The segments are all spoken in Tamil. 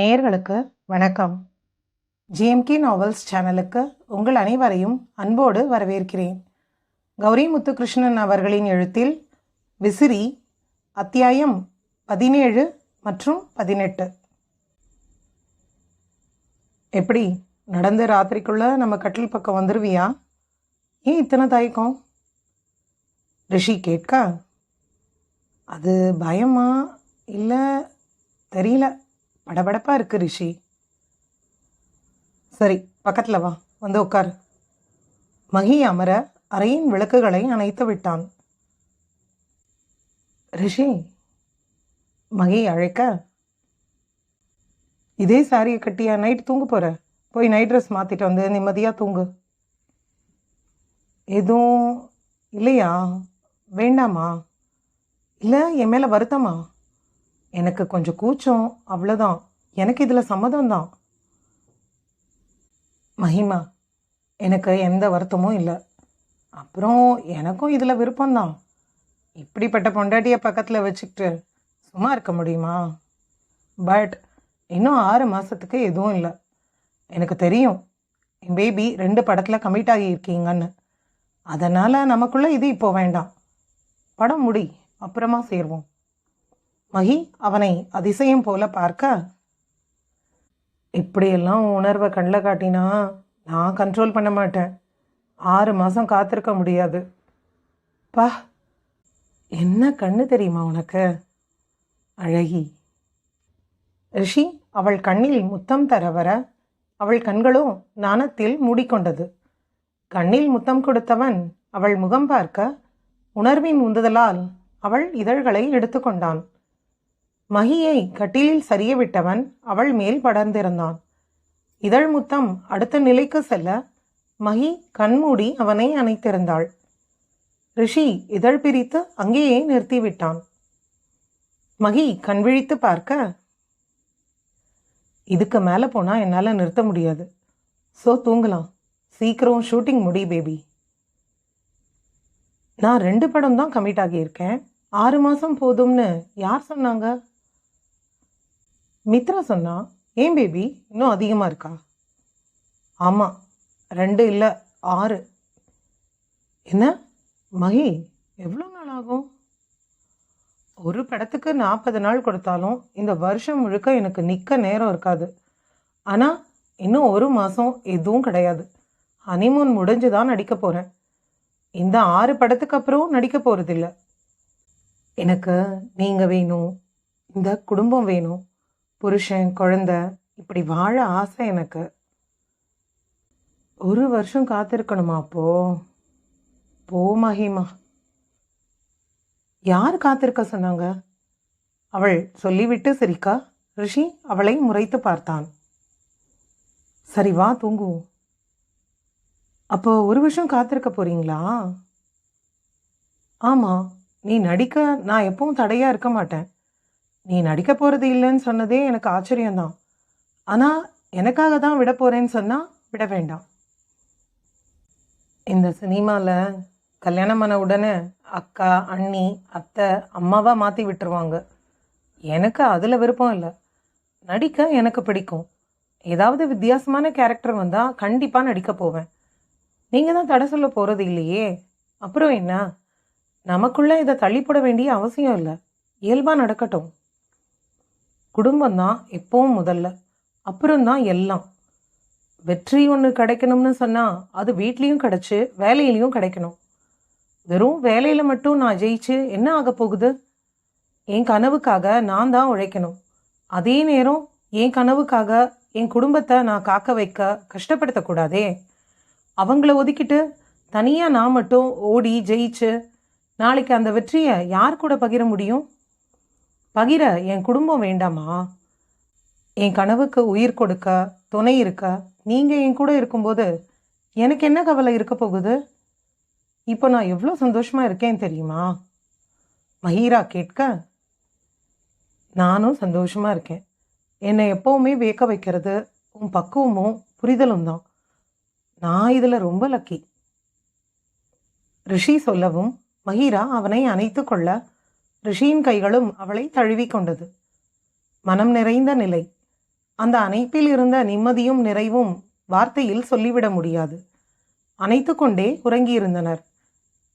நேயர்களுக்கு வணக்கம். ஜிஎம்கே நாவல்ஸ் சேனலுக்கு உங்கள் அனைவரையும் அன்போடு வரவேற்கிறேன். கௌரி முத்துகிருஷ்ணன் அவர்களின் எழுத்தில் விசிறி அத்தியாயம் பதினேழு மற்றும் பதினெட்டு. எப்படி? நடந்து ராத்திரிக்குள்ள நம்ம கட்டில் பக்கம் வந்துருவியா? ஏன் இத்தனை தயக்கம்? ரிஷி கேட்க. அது பயமா? இல்லை தெரியல. படபடப்பாக இருக்கு ரிஷி. சரி பக்கத்தில் வா. வந்து உட்கார். மகி அமர அறையின் விளக்குகளை அணைத்து விட்டான். ரிஷி மகி அழைக்க. இதே சாரியை கட்டியா? நைட் தூங்க போகிற போய் நைட் ட்ரெஸ் மாற்றிட்டு வந்து நிம்மதியாக தூங்கு. எதுவும் இல்லையா? வேண்டாமா? இல்லை என் மேலே வருத்தமா? எனக்கு கொஞ்சம் கூச்சம் அவ்வளோதான் எனக்கு இதில் சம்மதம் தான் மகிமா எனக்கு எந்த வருத்தமும் இல்லை. அப்புறம் எனக்கும் இதில் விருப்பம்தான். இப்படிப்பட்ட பொண்டாட்டியை பக்கத்தில் வச்சுக்கிட்டு சும்மா இருக்க முடியுமா? பட் இன்னும் ஆறு மாதத்துக்கு எதுவும் இல்லை. எனக்கு தெரியும் என் பேபி ரெண்டு படத்தில் கமிட் ஆகியிருக்கீங்கன்னு. அதனால் நமக்குள்ளே இது இப்போ வேண்டாம். படம் முடி அப்புறமா சேருவோம். மகி அவனை அதிசயம் போல பார்க்க இப்படியெல்லாம் உணர்வை கண்ணில் காட்டினா நான் கண்ட்ரோல் பண்ண மாட்டேன். ஆறு மாதம் காத்திருக்க முடியாது. பா என்ன கண்ணு தெரியுமா உனக்கு? அழகி. ரிஷி அவள் கண்ணில் முத்தம் தர வர அவள் கண்களோ நாணத்தில் மூடிக்கொண்டது. கண்ணில் முத்தம் கொடுத்தவன் அவள் முகம் பார்க்க உணர்வின் உந்துதலால் அவள் இதழ்களை எடுத்துக்கொண்டான். மகியை கட்டிலில் சரிய விட்டவன் அவள் மேல் படர்ந்திருந்தான். இதழ் முத்தம் அடுத்த நிலைக்கு செல்ல மகி கண்மூடி அவனை அணைத்திருந்தாள். ரிஷி இதழ் பிரித்து அங்கேயே நிறுத்திவிட்டான். மகி கண் விழித்து பார்க்க இதுக்கு மேலே போனால் என்னால் நிறுத்த முடியாது. ஸோ தூங்கலாம். சீக்கிரம் ஷூட்டிங் முடி பேபி. நான் ரெண்டு படம் தான் கமிட் ஆகியிருக்கேன். ஆறு மாதம் போதும்னு யார் சொன்னாங்க? மித்ரா சொன்னா ஏன் பேபி இன்னும் அதிகமாக இருக்கா? ஆமாம் ரெண்டு இல்லை ஆறு. என்ன? மகி எவ்வளோ நாள் ஆகும்? ஒரு படத்துக்கு நாற்பது நாள் கொடுத்தாலும் இந்த வருஷம் முழுக்க எனக்கு நிற்க நேரம் இருக்காது. ஆனால் இன்னும் ஒரு மாதம் எதுவும் கிடையாது. ஹனிமூன் முடிஞ்சு தான் நடிக்க போகிறேன் இந்த ஆறு படத்துக்கு அப்புறம் நடிக்க போகிறதில்ல எனக்கு நீங்கள் வேணும் இந்த குடும்பம் வேணும் புருஷன் குழந்த இப்படி வாழ ஆசை எனக்கு. ஒரு வருஷம் காத்திருக்கணுமா அப்போ? போ மகிமா. யார் காத்திருக்க சொன்னாங்க? அவள் சொல்லிவிட்டு சிரிக்கா. ரிஷி அவளை முறைத்து பார்த்தான். சரி வா தூங்குவோம் அப்போ ஒரு வருஷம் காத்திருக்க போறீங்களா? ஆமாம் நீ நடிக்க நான் எப்பவும் தடையாக இருக்க மாட்டேன். நீ நடிக்க போகிறது இல்லைன்னு சொன்னதே எனக்கு ஆச்சரியம்தான். ஆனால் எனக்காக தான் விட போகிறேன்னு சொன்னால் விட வேண்டாம். இந்த சினிமாவில் கல்யாணம் பண்ண உடனே அக்கா அண்ணி அத்தை அம்மாவாக மாற்றி விட்டுருவாங்க. எனக்கு அதில் விருப்பம் இல்லை. நடிக்க எனக்கு பிடிக்கும். ஏதாவது வித்தியாசமான கேரக்டர் வந்தால் கண்டிப்பாக நடிக்க போவேன். நீங்கள் தான் தடை சொல்ல போகிறது இல்லையே. அப்புறம் என்ன? நமக்குள்ளே இதை தள்ளிப்பட வேண்டிய அவசியம் இல்லை. இயல்பாக நடக்கட்டும். குடும்பம் தான் எப்பவும் முதல்ல. அப்புறம்தான் எல்லாம். வெற்றி ஒன்று கிடைக்கணும்னு சொன்னால் அது வீட்லேயும் கிடச்சி வேலையிலையும் கிடைக்கணும். வெறும் வேலையில் மட்டும் நான் ஜெயிச்சு என்ன ஆக போகுது? என் கனவுக்காக நான் தான் உழைக்கணும். அதே நேரம் என் கனவுக்காக என் குடும்பத்தை நான் காக்க வைக்க கஷ்டப்படுத்தக்கூடாதே அவங்கள ஒதுக்கிட்டு தனியாக நான் மட்டும் ஓடி ஜெயிச்சு நாளைக்கு அந்த வெற்றியை யார் கூட பகிர முடியும்? பகிர என் குடும்பம் வேண்டாமா? என் கனவுக்கு உயிர் கொடுக்க துணை இருக்க நீங்கள் என் கூட இருக்கும்போது எனக்கு என்ன கவலை இருக்க போகுது? இப்போ நான் எவ்வளோ சந்தோஷமாக இருக்கேன் தெரியுமா? மஹீரா கேட்க நானும் சந்தோஷமாக இருக்கேன். என்னை எப்போவுமே வேக்க வைக்கிறது உன் பக்குவமும் புரிதலும் தான். நான் இதில் ரொம்ப லக்கி ரிஷி சொல்லவும் மஹீரா அவனை அணைத்து கொள்ள ரிஷியின் கைகளும் அவளை தழுவிக் கொண்டது. மனம் நிறைந்த நிலை. அந்த அணைப்பில் இருந்த நிம்மதியும் நிறைவும் வார்த்தையில் சொல்லிவிட முடியாது. அணைத்து கொண்டே உறங்கியிருந்தனர்.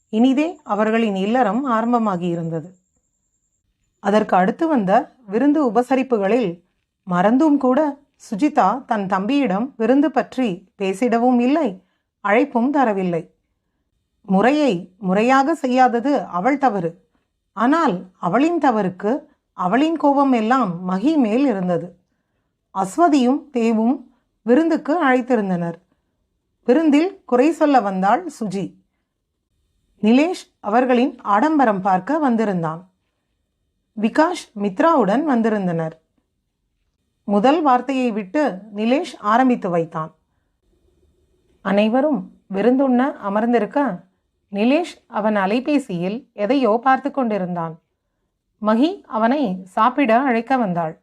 இனிதே அவர்களின் இல்லறம் ஆரம்பமாகியிருந்தது. அதற்கு அடுத்து வந்த விருந்து உபசரிப்புகளில் மறந்தும் கூட சுஜிதா தன் தம்பியிடம் விருந்து பற்றி பேசிடவும் இல்லை அழைப்பும் தரவில்லை. முறையை முறையாக செய்யாதது அவள் தவறு. ஆனால் அவளின் தவறுக்கு அவளின் கோபம் எல்லாம் மகி மேல் இருந்தது. அஸ்வதியும் தேவும் விருந்துக்கு அழைத்திருந்தனர். விருந்தில் குறை சொல்ல வந்தாள் சுஜி. நிலேஷ் அவர்களின் ஆடம்பரம் பார்க்க வந்திருந்தான். விகாஷ் மித்ராவுடன் வந்திருந்தனர். முதல் வார்த்தையை விட்டு நிலேஷ் ஆரம்பித்து வைத்தான். அனைவரும் விருந்துண்ண அமர்ந்திருக்க நிலேஷ் அவன் அலைபேசியில் எதையோ பார்த்து கொண்டிருந்தான். மகி அவனை சாப்பிட அழைக்க வந்தாள்.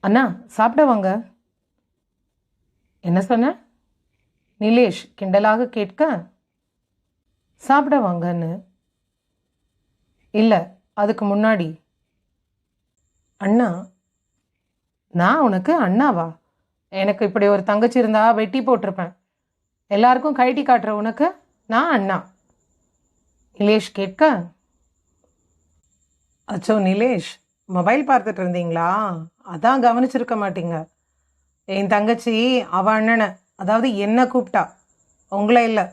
அண்ணா சாப்பிட வாங்க என்ன சொன்ன? நிலேஷ் கிண்டலாக கேட்க சாப்பிட வாங்கன்னு இல்லை அதுக்கு முன்னாடி. அண்ணா நான் உனக்கு அண்ணாவா? எனக்கு இப்படி ஒரு தங்கச்சி இருந்தா வெட்டி போட்டிருப்பேன். எல்லாருக்கும் கைட்டி காட்டுற உனக்கு நான் அண்ணா. நிலேஷ் கேட்க. அச்சோ நிலேஷ் மொபைல் பார்த்துட்டு இருந்தீங்களா? அதான் கவனிச்சிருக்க மாட்டீங்க. என் தங்கச்சி அவ அண்ணனை அதாவது என்ன கூப்பிட்டா உங்களை இல்லை.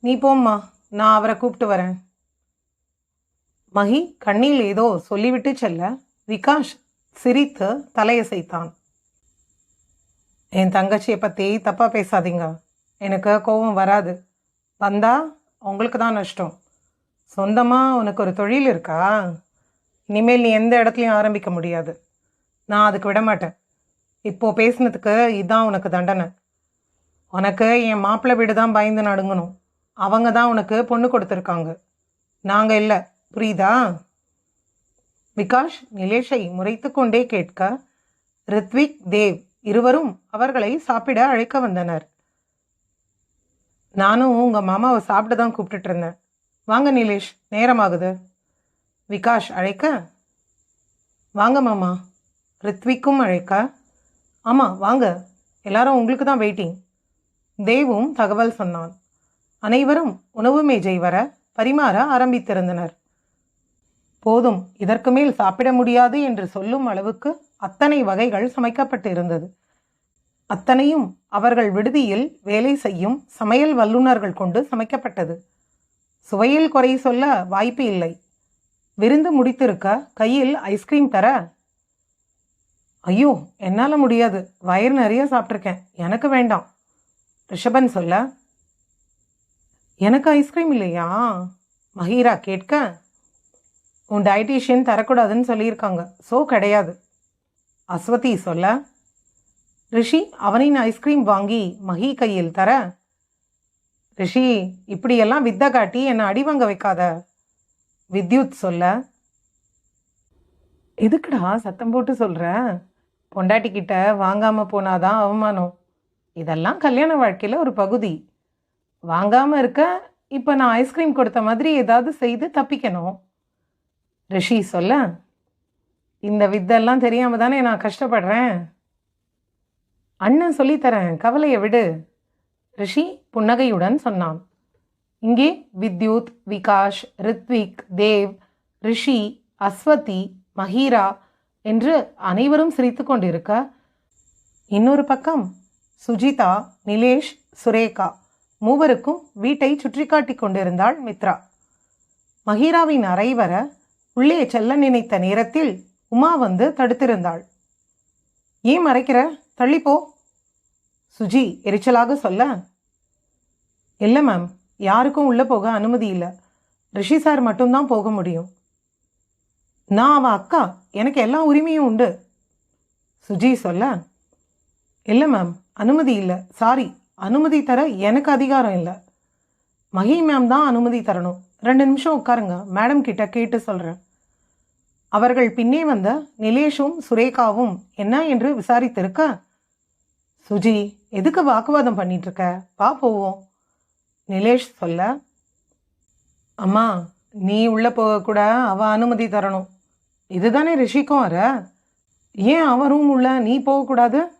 நீ போம்மா நான் அவரை கூப்பிட்டு வரேன். மகி கண்ணில் ஏதோ சொல்லிவிட்டு செல்ல. விகாஷ் சிரித்து தலையசைத்தான் என் தங்கச்சியை பற்றி தப்பாக பேசாதீங்க. எனக்கு கோபம் வராது. வந்தால் உங்களுக்கு தான் நஷ்டம். சொந்தமாக உனக்கு ஒரு தொழில் இருக்கா? இனிமேல் நீ எந்த இடத்துலையும் ஆரம்பிக்க முடியாது. நான் அதுக்கு விட மாட்டேன். இப்போ பேசினதுக்கு இதுதான் உனக்கு தண்டனை. உனக்கு என் மாப்பிள்ளை வீடு தான் பயந்து நடுங்கணும். அவங்க தான் உனக்கு பொண்ணு கொடுத்துருக்காங்க. நாங்கள் இல்லை. புரியுதா? விகாஷ் நிலேஷை முறைத்து கொண்டே கேட்க ரித்விக் தேவ் இருவரும் அவர்களை சாப்பிட அழைக்க வந்தனர். நானும் உங்கள் மாமாவை சாப்பிட தான் கூப்பிட்டுட்டு இருந்தேன். வாங்க நிலேஷ் நேரமாகுது. விகாஷ் அழைக்க? வாங்க மாமா. ரித்விக்கும் அழைக்க? ஆமாம் வாங்க. எல்லாரும் உங்களுக்கு தான் வெயிட்டிங் தேவும் தகவல் சொன்னான். அனைவரும் உணவு மேஜை வர பரிமாற ஆரம்பித்திருந்தனர். போதும் இதற்கு மேல் சாப்பிட முடியாது என்று சொல்லும் அளவுக்கு அத்தனை வகைகள் சமைக்கப்பட்டு இருந்தது அத்தனையும் அவர்கள் விடுதியில் வேலை செய்யும் சமையல் வல்லுநர்கள் கொண்டு சமைக்கப்பட்டது. சுவையில் குறை சொல்ல வாய்ப்பு இல்லை. விருந்து முடித்திருக்க கையில் ஐஸ்கிரீம் தர. ஐயோ என்னால் முடியாது. வயிறு நிறைய சாப்பிட்ருக்கேன் எனக்கு வேண்டாம். ரிஷபன் சொல்ல எனக்கு ஐஸ்கிரீம் இல்லையா? மஹீரா கேட்க உன் டயட்டீஷியன் தரக்கூடாதுன்னு சொல்லியிருக்காங்க. ஸோ கிடையாது. அஸ்வதி சொல்ல ரிஷி அவனின் ஐஸ்கிரீம் வாங்கி மகி கையில் தர ரிஷி இப்படியெல்லாம் வித்த காட்டி என்னை அடிவாங்க வைக்காத. வித்யுத் சொல்ல எதுக்குடா சத்தம் போட்டு சொல்கிற பொண்டாட்டி கிட்ட வாங்காம போனாதான் அவமானம். இதெல்லாம் கல்யாண வாழ்க்கையில் ஒரு பகுதி. வாங்காமல் இருக்க இப்போ நான் ஐஸ்கிரீம் கொடுத்த மாதிரி ஏதாவது செய்து தப்பிக்கணும். ரிஷி சொல்ல இந்த வித்தெல்லாம் தெரியாமல் தானே நான் கஷ்டப்படுறேன். அண்ணன் சொல்லித்தரேன் கவலையை விடு. ரிஷி புன்னகையுடன் சொன்னான். இங்கே வித்யுத் விகாஷ் ரித்விக் தேவ் ரிஷி அஸ்வதி மஹீரா என்று அனைவரும் சிரித்து கொண்டிருக்க இன்னொரு பக்கம் சுஜிதா நிலேஷ் சுரேகா மூவருக்கும் வீட்டை சுற்றி காட்டி கொண்டிருந்தாள் மித்ரா. மஹீராவின் அறை வர உள்ளே செல்ல நினைத்த நேரத்தில் உமா வந்து தடுத்திருந்தாள். ஏன் மறைக்கிற? தள்ளிப்போ சுஜி எரிச்சலாக சொல்ல இல்லை மேம் யாருக்கும் உள்ளே போக அனுமதி இல்லை. ரிஷி சார் மட்டும்தான் போக முடியும். நான் அவன் அக்கா எனக்கு எல்லா உரிமையும் உண்டு. சுஜி சொல்ல இல்லை மேம் அனுமதி இல்லை. சாரி அனுமதி தர எனக்கு அதிகாரம் இல்லை. மகி மேம் தான் அனுமதி தரணும். ரெண்டு நிமிஷம் உட்காருங்க மேடம் கிட்ட கேட்டு சொல்கிறேன் அவர்கள் பின்னே வந்த நிலேஷும் சுரேகாவும் என்ன? என்று விசாரித்திருக்க சுஜி எதுக்கு வாக்குவாதம் பண்ணிகிட்ருக்க வா போவோம். நிலேஷ் சொல்ல அம்மா நீ உள்ளே போக கூட அவ அனுமதி தரணும். இதுதானே ரிஷிக்கும் வர ஏன் அவன் ரூம் உள்ள நீ போகக்கூடாது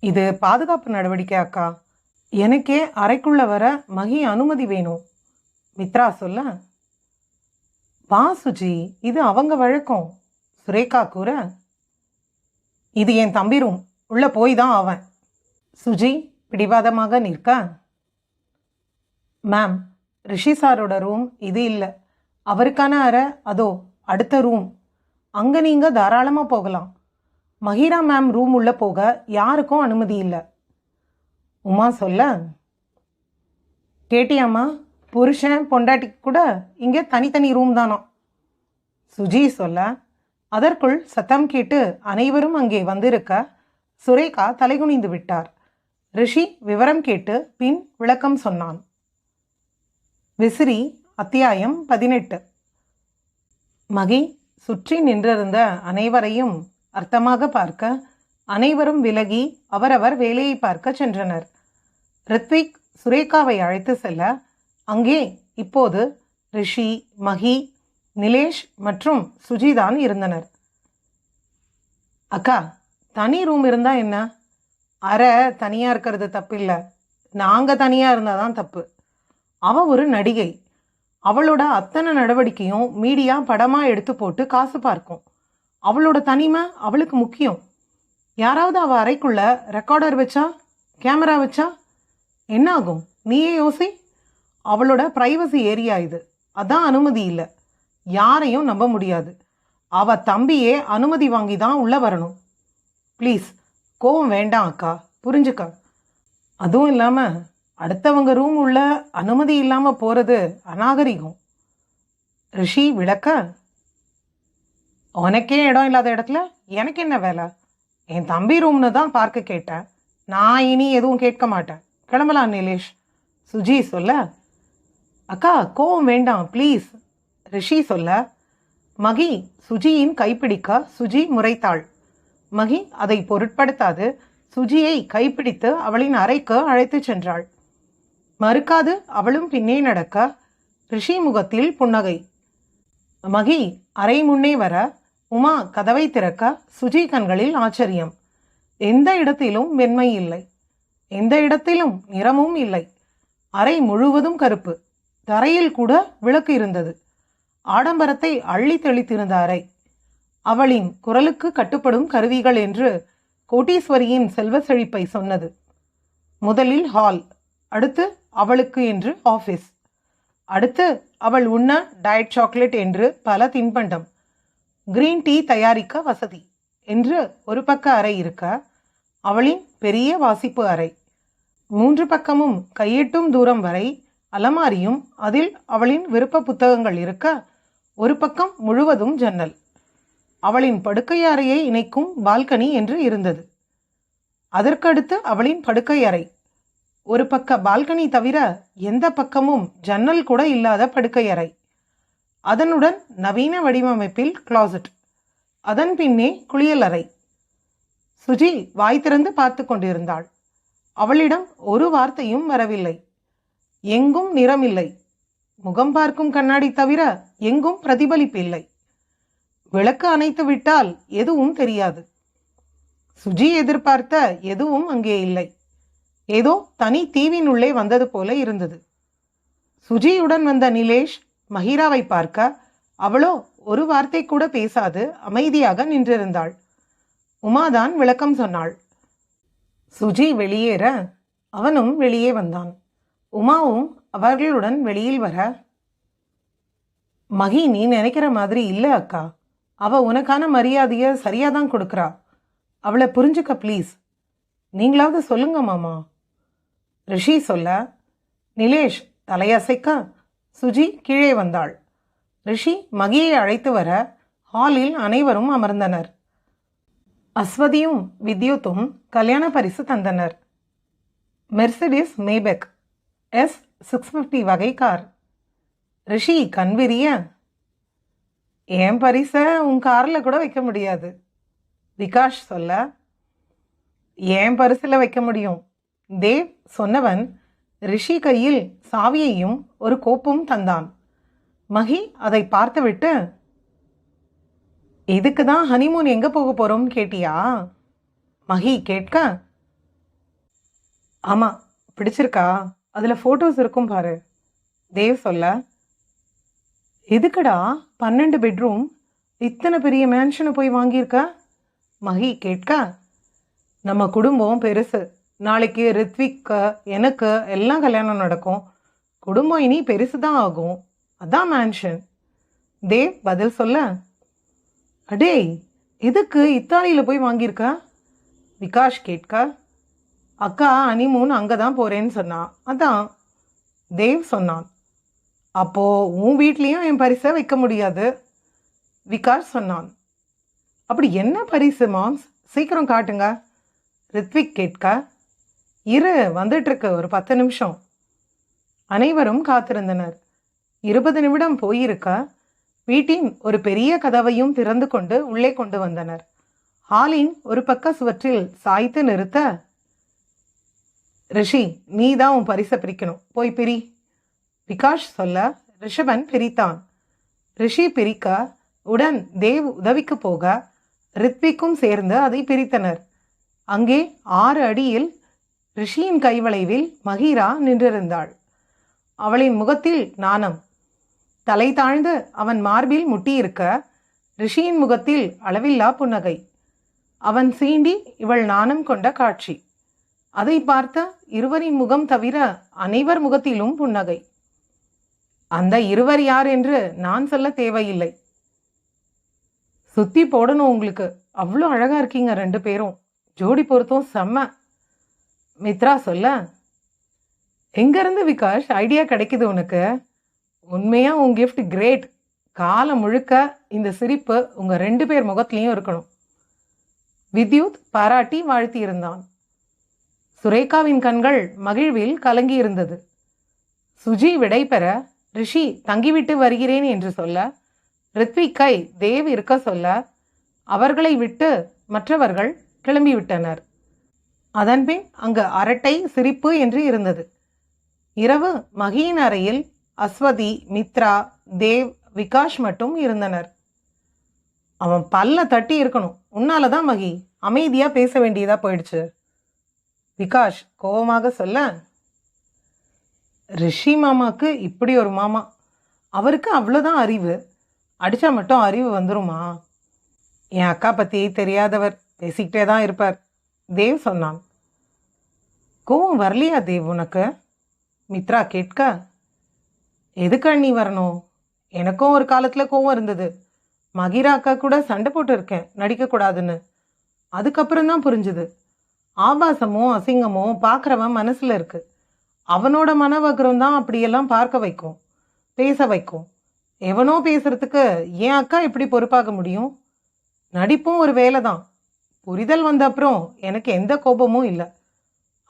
இது பாதுகாப்பு நடவடிக்கை அக்கா. எனக்கே அறைக்குள்ள வர மகி அனுமதி வேணும். மித்ரா சொல்ல. வா சுஜி. இது அவங்க வழக்கம். சுரேகா கூற. இது என் தம்பி ரூம் உள்ள போய் தான் அவன் சுஜி பிடிவாதமாக நிற்க மேம் ரிஷி சாரோட ரூம் இது இல்லை. அவருக்கான அறை அதோ அடுத்த ரூம். அங்கே நீங்கள் தாராளமாக போகலாம். மஹீரா மேம் ரூம் உள்ளே போக யாருக்கும் அனுமதி இல்லை. உமா சொல்ல கேட்டியாம்மா புருஷன் பொண்டாட்டி கூட இங்கே தனித்தனி ரூம் தானோ சுஜி சொல்ல அதற்குள் சத்தம் கேட்டு அனைவரும் அங்கே வந்திருக்க சுரேகா தலைகுனிந்து விட்டார். ரிஷி விவரம் கேட்டு பின் விளக்கம் சொன்னான். விசிறி அத்தியாயம் பதினெட்டு. மகி சுற்றி நின்றிருந்த அனைவரையும் அர்த்தமாக பார்க்க அனைவரும் விலகி அவரவர் வேலையை பார்க்க சென்றனர். ரித்விக் சுரேகாவை அழைத்து செல்ல அங்கே இப்போது ரிஷி மகி நிலேஷ் மற்றும் சுஜிதான் இருந்தனர். அக்கா தனி ரூம் இருந்தால் என்ன? அறை தனியாக இருக்கிறது தப்பு இல்லை தனியாக இருந்தால் தான் தப்பு. அவள் ஒரு நடிகை. அவளோட அத்தனை நடவடிக்கையும் மீடியா படமாக எடுத்து போட்டு காசு பார்க்கும். அவளோட தனிமை அவளுக்கு முக்கியம். யாராவது அவள் அறைக்குள்ள ரெக்கார்டர் வச்சா கேமரா வச்சா என்ன ஆகும்? நீயே யோசி. அவளோட ப்ரைவசி ஏரியா இது. அதான் அனுமதி இல்லை. யாரையும் நம்ப முடியாது. அவ தம்பியே அனுமதி வாங்கி தான் உள்ளே வரணும். ப்ளீஸ் கோவம் வேண்டாம் அக்கா. புரிஞ்சுக்க. அதுவும் இல்லாமல் அடுத்தவங்க ரூம் உள்ள அனுமதி இல்லாமல் போகிறது அநாகரிகம். ரிஷி விளக்க? உனக்கே இடம் இல்லாத இடத்துல எனக்கு என்ன வேலை? என் தம்பி ரூம்னு தான் பார்க்க கேட்டேன். நான் இனி எதுவும் கேட்க மாட்டேன். கிளம்பலாம் நிலேஷ். சுஜி சொல்ல? அக்கா கோவம் வேண்டாம் ப்ளீஸ். ரிஷி சொல்ல? மகி சுஜியின் கைப்பிடிக்க? சுஜி முறைத்தாள். மகி அதை பொருட்படுத்தாது. சுஜியை கைப்பிடித்து அவளின் அறைக்கு அழைத்துச் சென்றாள். மறுக்காது அவளும் பின்னே நடக்க ரிஷி முகத்தில் புன்னகை. மகி அறை முன்னே வர உமா கதவை திறக்க சுஜி கண்களில் ஆச்சரியம். எந்த இடத்திலும் வெண்மை இல்லை. எந்த இடத்திலும் நிறமும் இல்லை. அறை முழுவதும் கருப்பு. தரையில் கூட விளக்கு இருந்தது. ஆடம்பரத்தை அள்ளி தெளித்திருந்த அறை. அவளின் குரலுக்கு கட்டுப்படும் கருவிகள் என்று கோட்டீஸ்வரியின் செல்வ செழிப்பை சொன்னது. முதலில் ஹால் அடுத்து அவளுக்கு என்று ஆஃபீஸ் அடுத்து அவள் உண்ண டயட் சாக்லேட் என்று பல தின்பண்டம் கிரீன் டீ தயாரிக்க வசதி என்று ஒரு பக்க அறை இருக்க அவளின் பெரிய வாசிப்பு அறை. மூன்று பக்கமும் கையெட்டும் தூரம் வரை அலமாரியும் அதில் அவளின் விருப்ப புத்தகங்கள் இருக்க ஒரு பக்கம் முழுவதும் ஜன்னல். அவளின் படுக்கை அறையை இணைக்கும் பால்கனி என்று இருந்தது. அதற்கடுத்து அவளின் படுக்கை அறை ஒரு பக்க பால்கனி தவிர எந்த பக்கமும் ஜன்னல் கூட இல்லாத படுக்கை அறை அதனுடன் நவீன வடிவமைப்பில் கிளாசட் அதன் பின்னே குளியலறை சுஜி வாய் திறந்து பார்த்து கொண்டிருந்தாள். அவளிடம் ஒரு வார்த்தையும் வரவில்லை. எங்கும் நிறமில்லை. முகம் பார்க்கும் கண்ணாடி தவிர எங்கும் பிரதிபலிப்பு இல்லை விளக்கு அணைத்து விட்டால் எதுவும் தெரியாது. சுஜி எதிர்பார்த்த எதுவும் அங்கே இல்லை. ஏதோ தனி தீவின் உள்ளே வந்தது போல இருந்தது. சுஜியுடன் வந்த நிலேஷ் மஹிராவை பார்க்க அவளோ ஒரு வார்த்தை கூட பேசாது அமைதியாக நின்றிருந்தாள். உமாதான் விளக்கம் சொன்னாள். சுஜி வெளியேற அவனும் வெளியே வந்தான். உமாவும் அவர்களுடன் வெளியில் வர மகி நீ நினைக்கிற மாதிரி இல்லை அக்கா. அவள் உனக்கான மரியாதையை சரியாக தான் கொடுக்குறா. அவளை புரிஞ்சுக்க ப்ளீஸ் நீங்களாவது சொல்லுங்க மாமா. ரிஷி சொல்ல நிலேஷ் தலையசைக்க சுஜி கீழே வந்தாள். ரிஷி மகியை அழைத்து வர ஹாலில் அனைவரும் அமர்ந்தனர். அஸ்வதியும் வித்யுத்தும் கல்யாண பரிசு தந்தனர். Mercedes Maybach S six fifty வகை கார். ரிஷி கண்விரிய என் பரிசை உன் காரில் கூட வைக்க முடியாது. விகாஷ் சொல்ல என் பரிசில் வைக்க முடியும். தேவ் சொன்னவன் ரிஷி கையில் சாவியையும் ஒரு கோப்பும் தந்தான். மகி அதை பார்த்துவிட்டு இதுக்கு தான் ஹனிமூன் எங்கே போக போகிறோம்னு கேட்டியா? மகி கேட்க ஆமாம் பிடிச்சிருக்கா. அதில் ஃபோட்டோஸ் இருக்கும் பாரு. தேவ் சொல்ல எதுக்குடா? பன்னெண்டு பெட்ரூம் இத்தனை பெரிய மேன்ஷனை போய் வாங்கியிருக்கா? மகி கேட்கா. நம்ம குடும்பம் பெருசு. நாளைக்கு ரித்விக்கு எனக்கு எல்லாம் கல்யாணம் நடக்கும். குடும்பம் இனி பெருசு தான் ஆகும். அதான் மேன்ஷன் தேவ் பதில் சொல்ல. அடேய் எதுக்கு இத்தாலியில் போய் வாங்கியிருக்கா? விகாஷ் கேட்கா. அக்கா அனிமூன் அங்கே தான் போகிறேன்னு சொன்னான் அதான் தேவ் சொன்னான். அப்போது உன் வீட்லேயும் என் பரிசை வைக்க முடியாது விகாஷ் சொன்னான். அப்படி என்ன பரிசு மாம்ஸ்? சீக்கிரம் காட்டுங்க. ரித்விக் கேட்க இரு வந்துட்டுருக்கு ஒரு பத்து நிமிஷம். அனைவரும் காத்திருந்தனர். இருபது நிமிடம் போயிருக்க வீட்டின் ஒரு பெரிய கதவையும் திறந்து கொண்டு உள்ளே கொண்டு வந்தனர். ஹாலின் ஒரு பக்க சுவற்றில் சாய்த்து நிறுத்த ரிஷி நீ தான் உன் பரிசை பிரிக்கணும். போய் பிரி. விகாஷ் சொல்ல ரிஷபன் பிரித்தான். ரிஷி பிரிக்க உடன் தேவ் உதவிக்கு போக ரித்விக்கும் சேர்ந்து அதை பிரித்தனர். அங்கே ஆறு அடியில் ரிஷியின் கைவளைவில் மகிரா நின்றிருந்தாள். அவளின் முகத்தில் நாணம். தலை தாழ்ந்து அவன் மார்பில் முட்டியிருக்க ரிஷியின் முகத்தில் அளவில்லா புன்னகை. அவன் சீண்டி இவள் நாணம் கொண்ட காட்சி. அதை பார்த்த இருவரின் முகம் தவிர அனைவர் முகத்திலும் புன்னகை. அந்த இருவர் யார் என்று நான் சொல்ல தேவையில்லை. சுத்தி போடணும் உங்களுக்கு. அவ்வளோ அழகா இருக்கீங்க ரெண்டு பேரும். ஜோடி பொருத்தம் செம்ம. மித்ரா சொல்ல எங்கேருந்து விகாஷ்? ஐடியா கிடைக்குது உனக்கு. உண்மையாக உன் கிஃப்ட் கிரேட் காலம் முழுக்க இந்த சிரிப்பு உங்கள் ரெண்டு பேர் முகத்துலேயும் இருக்கணும். வித்யுத் பாராட்டி வாழ்த்தி இருந்தான் சுரேகாவின் கண்கள் மகிழ்வில் கலங்கி இருந்தது சுஜி விடை பெற ரிஷி தங்கிவிட்டு வருகிறேன் என்று சொல்ல ரித்விக்கை தேவ் இருக்க சொல்ல அவர்களை விட்டு மற்றவர்கள் கிளம்பிவிட்டனர். அதன்பின் அங்கு அரட்டை சிரிப்பு என்று இருந்தது. இரவு மகியின் அறையில் அஸ்வதி மித்ரா தேவ் விகாஷ் மட்டும் இருந்தனர். அவன் பல்ல தட்டி இருக்கணும். உன்னால தான் மகி அமைதியாக பேச வேண்டியதா போயிடுச்சு. விகாஷ் கோபமாக சொல்ல ரிஷி மாமாவுக்கு இப்படி ஒரு மாமா. அவருக்கு அவ்வளோதான் அறிவு. அடித்தா மட்டும் அறிவு வந்துருமா? என் அக்கா பற்றி தெரியாதவர் பேசிக்கிட்டே தான் இருப்பார். தேவ் சொன்னான். கோவம் வரலையா தேவ் உனக்கு? மித்ரா கேட்க எதுக்கு அண்ணி வரணும்? எனக்கும் ஒரு காலத்தில் கோவம் இருந்தது. மகிரா அக்கா கூட சண்டை போட்டு இருக்கேன் நடிக்கக்கூடாதுன்னு அதுக்கப்புறம் தான் புரிஞ்சுது. ஆபாசமும் அசிங்கமும் பார்க்குறவன் மனசில் இருக்குது அவனோட மனவக்ரம் தான் அப்படியெல்லாம் பார்க்க வைக்கும் பேச வைக்கும். எவனோ பேசுறதுக்கு ஏன் அக்கா எப்படி பொறுப்பாக முடியும்? நடிப்பும் ஒரு வேலை தான் புரிதல் வந்த அப்புறம் எனக்கு எந்த கோபமும் இல்லை.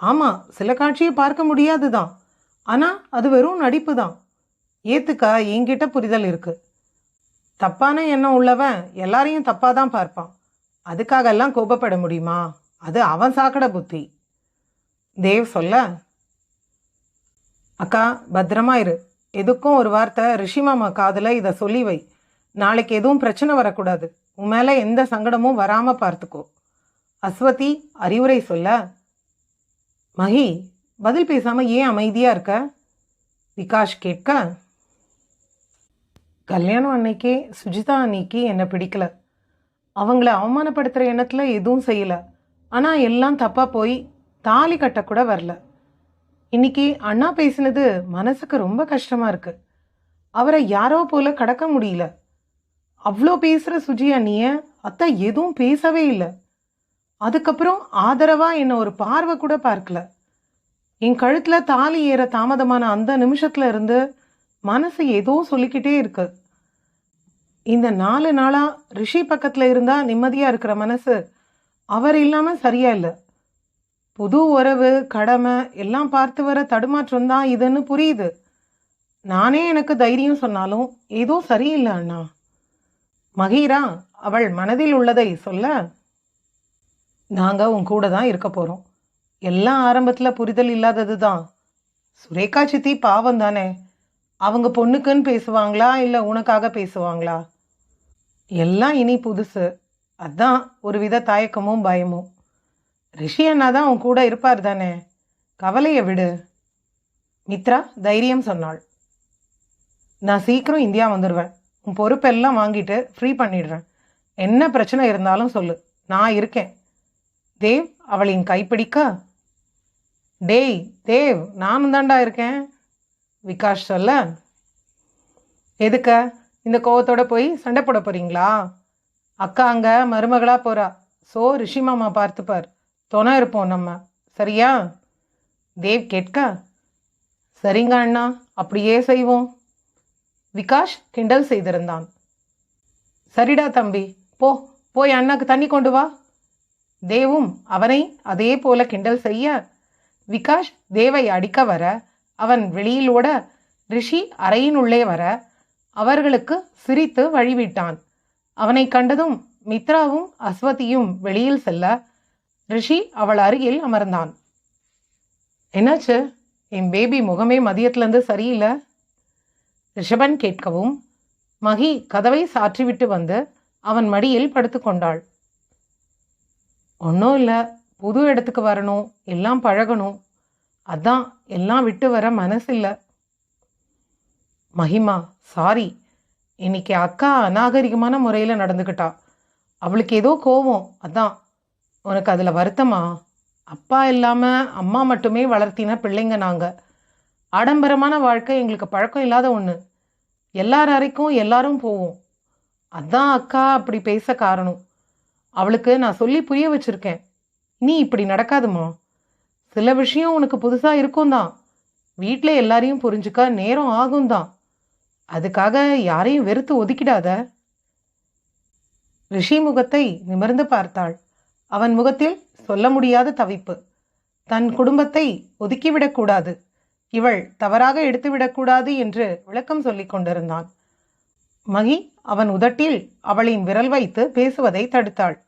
ஆமாம் சில காட்சியை பார்க்க முடியாது தான் ஆனால் அது வெறும் நடிப்பு தான் ஏத்துக்கா என்கிட்ட புரிதல் இருக்கு. தப்பான எண்ணம் உள்ளவன் எல்லாரையும் தப்பாக தான் பார்ப்பான். அதுக்காகெல்லாம் கோபப்பட முடியுமா? அது அவன் சாக்கடை புத்தி. தேவ் சொல்ல. அக்கா பத்திரமா இரு எதுக்கும் ஒரு வார்த்தை ரிஷி மாமா காதில் இதை சொல்லி வை. நாளைக்கு எதுவும் பிரச்சனை வரக்கூடாது. உன் மேலே எந்த சங்கடமும் வராமல் பார்த்துக்கோ. அஸ்வதி அறிவுரை சொல்ல. மகி பதில் பேசாமல் ஏன் அமைதியாக இருக்க? விகாஷ் கேட்க. கல்யாணம் அன்னைக்கே சுஜிதா அன்னைக்கு என்னை பிடிக்கல. அவங்கள அவமானப்படுத்துகிற எண்ணத்தில் எதுவும் செய்யலை. ஆனால் எல்லாம் தப்பாக போய் தாலி கட்டக்கூட வரல. இன்னைக்கு அண்ணா பேசினது மனசுக்கு ரொம்ப கஷ்டமாக இருக்கு. அவரை யாரோ போல கடக்க முடியல. அவ்வளோ பேசுகிற சுஜி அண்ணிய அத்தை எதுவும் பேசவே இல்லை. அதுக்கப்புறம் ஆதரவாக என்னை ஒரு பார்வை கூட பார்க்கல. என் கழுத்தில் தாலி ஏற தாமதமான அந்த நிமிஷத்துல இருந்து மனசு ஏதோ சொல்லிக்கிட்டே இருக்கு. இந்த நாலு நாளாக ரிஷி பக்கத்தில் இருந்தால் நிம்மதியாக இருக்கிற மனசு அவர் இல்லாமல் சரியா இல்லை. புது உறவு கடமை எல்லாம் பார்த்து வர தடுமாற்றம் தான் இதுன்னு புரியுது. நானே எனக்கு தைரியம் சொன்னாலும் ஏதோ சரியில்லை அண்ணா. மகீரா அவள் மனதில் உள்ளதை சொல்ல நாங்கள் உன் கூட தான் இருக்க போகிறோம் எல்லாம் ஆரம்பத்தில் புரிதல் இல்லாதது தான். சுரேகா சித்தி பாவம் தானே. அவங்க பொண்ணுக்குன்னு பேசுவாங்களா இல்லை உனக்காக பேசுவாங்களா? எல்லாம் இனி புதுசு. அதான் ஒரு வித தயக்கமும் பயமும். ரிஷி அண்ணா தான் உன் கூட இருப்பார் தானே? கவலையை விடு. மித்ரா தைரியம் சொன்னாள். நான் சீக்கிரம் இந்தியா வந்துடுவேன் உன் பொறுப்பெல்லாம் வாங்கிட்டு ஃப்ரீ பண்ணிடுறேன். என்ன பிரச்சனை இருந்தாலும் சொல்லு. நான் இருக்கேன். தேவ் அவளின் கைப்பிடிக்க? டேய் தேவ் நானும் தாண்டா இருக்கேன். விகாஷ் சொல்ல. எதுக்க? இந்த கோவத்தோட போய் சண்டை போட போறீங்களா? அக்கா அங்க மருமகளா போறா. ஸோ ரிஷி மாமா பார்த்துப்பார். துணை இருப்போம் நம்ம. சரியா? தேவ் கேட்க சரிங்க அண்ணா அப்படியே செய்வோம். விகாஷ் கிண்டல் செய்திருந்தான். சரிடா தம்பி போ போய் அண்ணாக்கு தண்ணி கொண்டு வா. தேவும் அவனை அதே போல கிண்டல் செய்ய விகாஷ் தேவை அடிக்க வர அவன் வெளியிலோட ரிஷி அறையினுள்ளே வர அவர்களுக்கு சிரித்து வழிவிட்டான். அவனை கண்டதும் மித்ராவும் அஸ்வதியும் வெளியில் செல்ல ரிஷி அவள் அருகில் அமர்ந்தான். என்னாச்சு? என் பேபி முகமே மதியத்திலேருந்து சரியில்லை? ரிஷபன் கேட்கவும் மகி கதவை சாற்றிவிட்டு வந்து அவன் மடியில் படுத்துக்கொண்டாள் ஒன்றும் இல்லை. புது இடத்துக்கு வரணும். எல்லாம் பழகணும். அதான் எல்லாம் விட்டு வர மனசில்லை. மகிமா சாரி. இன்னைக்கு அக்கா அநாகரிகமான முறையில் நடந்துக்கிட்டா. அவளுக்கு ஏதோ கோவம். அதான் உனக்கு அதில் வருத்தமா? அப்பா இல்லாமல் அம்மா மட்டுமே வளர்த்தின பிள்ளைங்க நாங்கள் ஆடம்பரமான வாழ்க்கை எங்களுக்கு பழக்கம் இல்லாத ஒன்று எல்லார் அறைக்கும் எல்லாரும் போவோம். அதான் அக்கா அப்படி பேச காரணம். அவளுக்கு நான் சொல்லி புரிய வச்சுருக்கேன். நீ இப்படி நடக்காதுமா? சில விஷயம் உனக்கு புதுசாக இருக்கும் தான். வீட்டில் எல்லாரையும் புரிஞ்சுக்க நேரம் ஆகும் தான். அதுக்காக யாரையும் வெறுத்து ஒதுக்கிடாத. ரிஷிமுகத்தை நிமிர்ந்து பார்த்தாள். அவன் முகத்தில் சொல்ல முடியாத தவிப்பு. தன் குடும்பத்தை ஒதுக்கிவிடக்கூடாது இவள் தவறாக எடுத்துவிடக்கூடாது என்று விளக்கம் சொல்லிக் கொண்டிருந்தான். மகி அவன் உதட்டில் அவளின் விரல் வைத்து பேசுவதை தடுத்தாள்.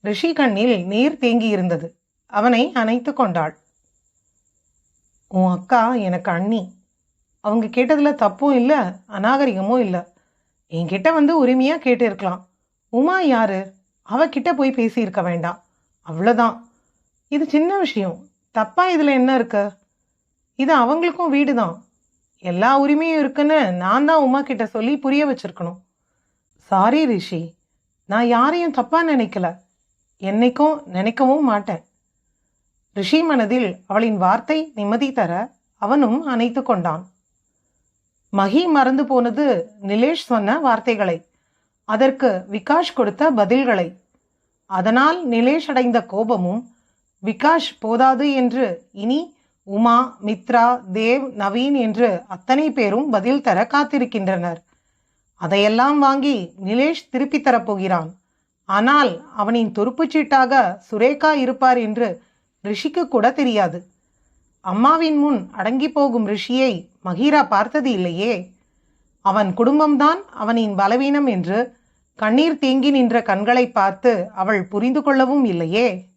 ரிஷி கண்ணில் நீர் தேங்கியிருந்தது. அவனை அணைத்து கொண்டாள். உன் அக்கா எனக்கு அண்ணி. அவங்க கேட்டதுல தப்பும் இல்லை அநாகரிகமும் இல்லை. என்கிட்ட வந்து உரிமையாக கேட்டிருக்கலாம். உமா யாரு? அவகிட்ட போய் பேசியிருக்க வேண்டாம். அவ்வளோதான் இது சின்ன விஷயம். தப்பா இதில் என்ன இருக்கு? இது அவங்களுக்கும் வீடு தான் எல்லா உரிமையும் இருக்குன்னு நான் தான் உமா கிட்ட சொல்லி புரிய வச்சிருக்கணும். சாரி ரிஷி. நான் யாரையும் தப்பாக நினைக்கல. என்னைக்கும் நினைக்கவும் மாட்டேன். ரிஷி மனதில் அவளின் வார்த்தை நிம்மதி தர அவனும் அணைத்து கொண்டான். மகி மறந்து போனது நிலேஷ் சொன்ன வார்த்தைகளை. அதற்கு விகாஷ் கொடுத்த பதில்களை. அதனால் நிலேஷ் அடைந்த கோபமும் விகாஷ் போதாது என்று இனி உமா மித்ரா தேவ் நவீன் என்று அத்தனை பேரும் பதில் தர காத்திருக்கின்றனர். அதையெல்லாம் வாங்கி நிலேஷ் திருப்பி தரப்போகிறான். ஆனால் அவனின் துருப்புச்சீட்டாக சுரேகா இருப்பார் என்று ரிஷிக்கு கூட தெரியாது. அம்மாவின் முன் அடங்கி போகும் ரிஷியை மகீரா பார்த்தது இல்லையே. அவன் குடும்பம்தான் அவனின் பலவீனம் என்று கண்ணீர் தேங்கி நின்ற கண்களை பார்த்து அவள் புரிந்து கொள்ளவும் இல்லையே.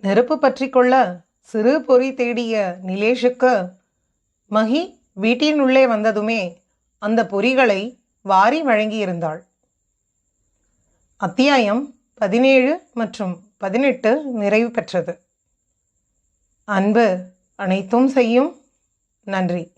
நெருப்பு பற்றி கொள்ள சிறு பொறி தேடிய நிலேஷுக்கு மகி வீட்டின் உள்ளே வந்ததுமே அந்த பொறிகளை வாரி வழங்கியிருந்தாள். அத்தியாயம் பதினேழு மற்றும் பதினெட்டு நிறைவு பெற்றது. அன்பு அனைத்தும் செய்யும். நன்றி.